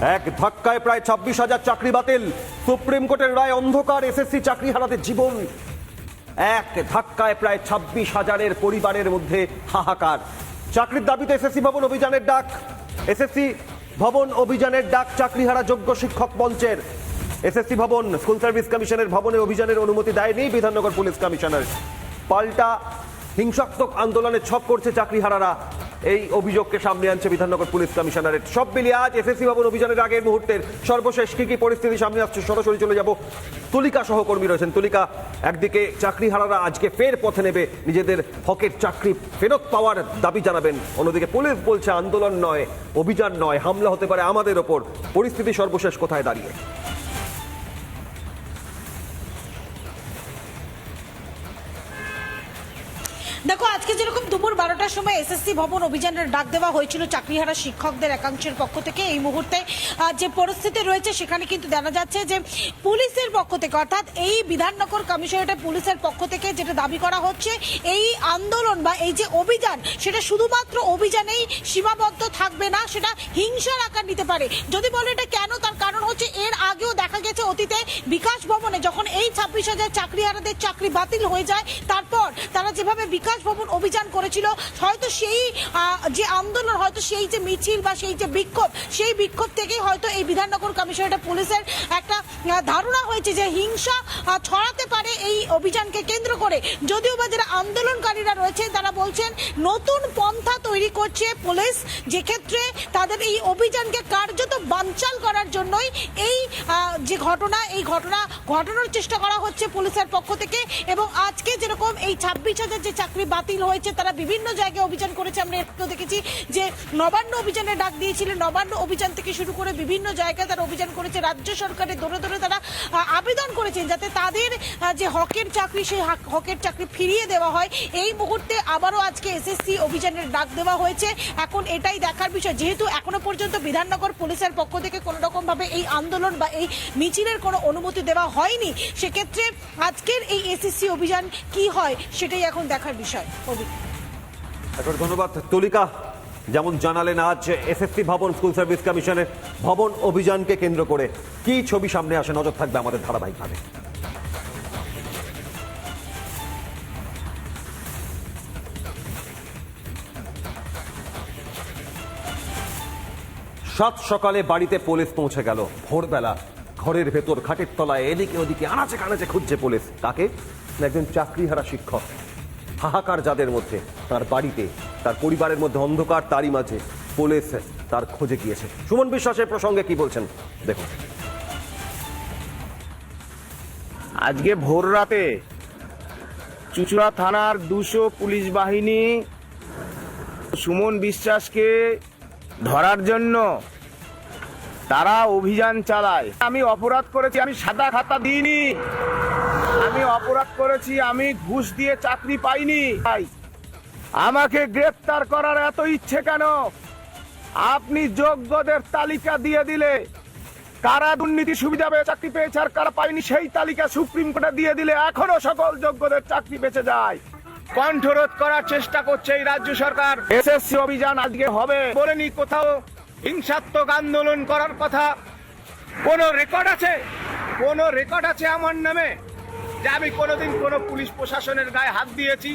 এক ধাক্কায় প্রায় ছাব্বিশ হাজার চাকরি বাতিল। সুপ্রিম কোর্টের রায় অন্ধকার, এসএসসি চাকরি হারাতে জীবন। এক ধাক্কায় প্রায় ছাব্বিশ হাজারের পরিবারের মধ্যে হাহাকার। চাকরির দাবিতে এসএসসি ভবন অভিযানের ডাক। এসএসসি ভবন অভিযানের ডাক চাকরিহারা যোগ্য শিক্ষক মঞ্চের। এসএসসি ভবন স্কুল সার্ভিস কমিশনের ভবনে অভিযানের অনুমতি দেয়নি বিধাননগর পুলিশ কমিশনার। পাল্টা হিংসাত্মক আন্দোলনে ছক করছে চাকরিহারারা। এই অভিযোগকে সামনে আনছে বিধাননগর পুলিশ কমিশনারের সব মিলিয়ে আজ এসএসসি ভবন অভিযানের আগের মুহূর্তের সর্বশেষ কি কি পরিস্থিতি সামনে আসছে সরাসরি চলে যাব। তুলিকা সহকর্মী রয়েছেন। তুলিকা, একদিকে চাকরিহারারা আজকে ফের পথে নেবে। নিজেদের হকের চাকরি ফেরত পাওয়ার দাবি জানাবেন। অন্যদিকে পুলিশ বলছে, আন্দোলন নয়, অভিযান নয়, হামলা হতে পারে আমাদের ওপর। পরিস্থিতি সর্বশেষ কোথায় দাঁড়িয়ে? দেখো, আজকে যেরকম দুপুর বারোটার সময় এসএসসি ভবন অভিযানের ডাক দেওয়া হয়েছিল চাকরিহারা শিক্ষকদের একাংশের পক্ষ থেকে, এই মুহূর্তে যে পরিস্থিতি রয়েছে সেখানে কিন্তু জানা যাচ্ছে যে পুলিশের পক্ষ থেকে, অর্থাৎ এই বিধাননগর কমিশনারেটের পুলিশের পক্ষ থেকে যেটা দাবি করা হচ্ছে, এই আন্দোলন বা এই যে অভিযান, সেটা শুধুমাত্র অভিযানেই সীমাবদ্ধ থাকবে না, সেটা হিংসার আকার নিতে পারে। যদি বলে এটা কেন, তার কারণ হচ্ছে এর আগেও দেখা গেছে অতীতে বিকাশ ভবনে যখন এই ছাব্বিশ হাজার চাকরিহারাদের চাকরি বাতিল হয়ে যায়, তারপর তারা যেভাবে বিকাশ ভবন অভিযান করেছিল। হয়তো সেই যে আন্দোলন, হয়তো সেই যে মিছিল বা সেই যে বিক্ষোভ, সেই বিক্ষোভ থেকেই হয়তো এই বিধাননগর কমিশনারেট পুলিশের একটা ধারণা হয়েছে যে হিংসা ছড়াতে পারে এই অভিযানকে কেন্দ্র করে। যদিও বা যারা আন্দোলনকারীরা রয়েছেন, তারা বলছেন নতুন পন্থা তৈরি করছে পুলিশ। যে ক্ষেত্রে তাদের এই অভিযানকে কার্যত বানচাল করার জন্যই এই যে ঘটনা, এই ঘটনা ঘটানোর চেষ্টা করা হচ্ছে পুলিশের পক্ষ থেকে। এবং আজকে যেরকম এই ছাব্বিশ হাজার যে চাকরি বাতিল হয়েছে তারা বিভিন্ন জায়গায় অভিযান করেছে, আমরা একটু দেখেছি যে নবান্ন অভিযানে ডাক দিয়েছিলেন। নবান্ন অভিযান থেকে শুরু করে বিভিন্ন জায়গায় তারা অভিযান করেছে। রাজ্য সরকারের ধরে ধরে তারা আবেদন করেছেন যাতে তাদের যে হকের চাকরি, সেই হকের চাকরি ফিরিয়ে দেওয়া হয়। এই মুহূর্তে আবারও আজকে এসএসসি অভিযানের ডাক দেওয়া হয়েছে। এখন এটাই দেখার বিষয়। যেহেতু এখনও পর্যন্ত বিধাননগর পুলিশের পক্ষ থেকে কোনো রকম ভাবে এই আন্দোলন বা এই মিছিলের কোনো অনুমতি দেওয়া হয়নি, সেক্ষেত্রে আজকের এই এসএসসি অভিযান কি হয়, সেটাই এখন দেখার বিষয়। অভি একবার ধন্যবাদ তুলিকা। যেমন জানালেন আজ এসএসসি ভবন স্কুল সার্ভিস কমিশনের ভবন অভিযানকে কেন্দ্র করে কি ছবি সামনে আসে নজর থাকবে আমাদের ধারাবাহিকভাবে। সাত সকালে বাড়িতে পুলিশ পৌঁছে গেল। ভোরবেলা ঘরের ভেতর খাটের তলায় এদিকে ওদিকে আনাচে কানাচে খুঁজছে পুলিশ। তাকে একজন চাকরিহারা শিক্ষক। হাহাকার যাদের মধ্যে, তার বাড়িতে, তার পরিবারের মধ্যে অন্ধকার তারই মাঝে পুলিশ তার খোঁজে গিয়েছে। সুমন বিশ্বাসের প্রসঙ্গে কি বলছেন? দেখুন। আজকে ভোর রাতে চুচুড়া থানার দুশো পুলিশ বাহিনী সুমন বিশ্বাসকে ধরার জন্য তারা অভিযান চালায়। আমি অপরাধ করেছি, আমি সাদা খাতা দিইনি। আমি অপরাধ করেছি, আমি ঘুষ দিয়ে চাকরি পাইনি। আমাকে গ্রেফতার করার এত ইচ্ছে কেন? আপনি যোগ্যদের তালিকা দিয়ে দিলে, কারা দুর্নীতি সুবিধা পেয়ে চাকরি পেয়েছে আর কারা পায়নি সেই তালিকা সুপ্রিম কোর্টে দিয়ে দিলে এখনও সকল যোগ্যদের চাকরি বেঁচে যায়। কণ্ঠরোধ করার চেষ্টা করছে এই রাজ্য সরকার। এসএসসি অভিযান আজকে হবে বলেনি কোথাও। হিংসাত্মক আন্দোলন করার কথা কোন রেকর্ড আছে? কোন রেকর্ড আছে আমার নামে? যে আমি কোনোদিন কোনো পুলিশ প্রশাসনের গায়ে হাত দিয়েছি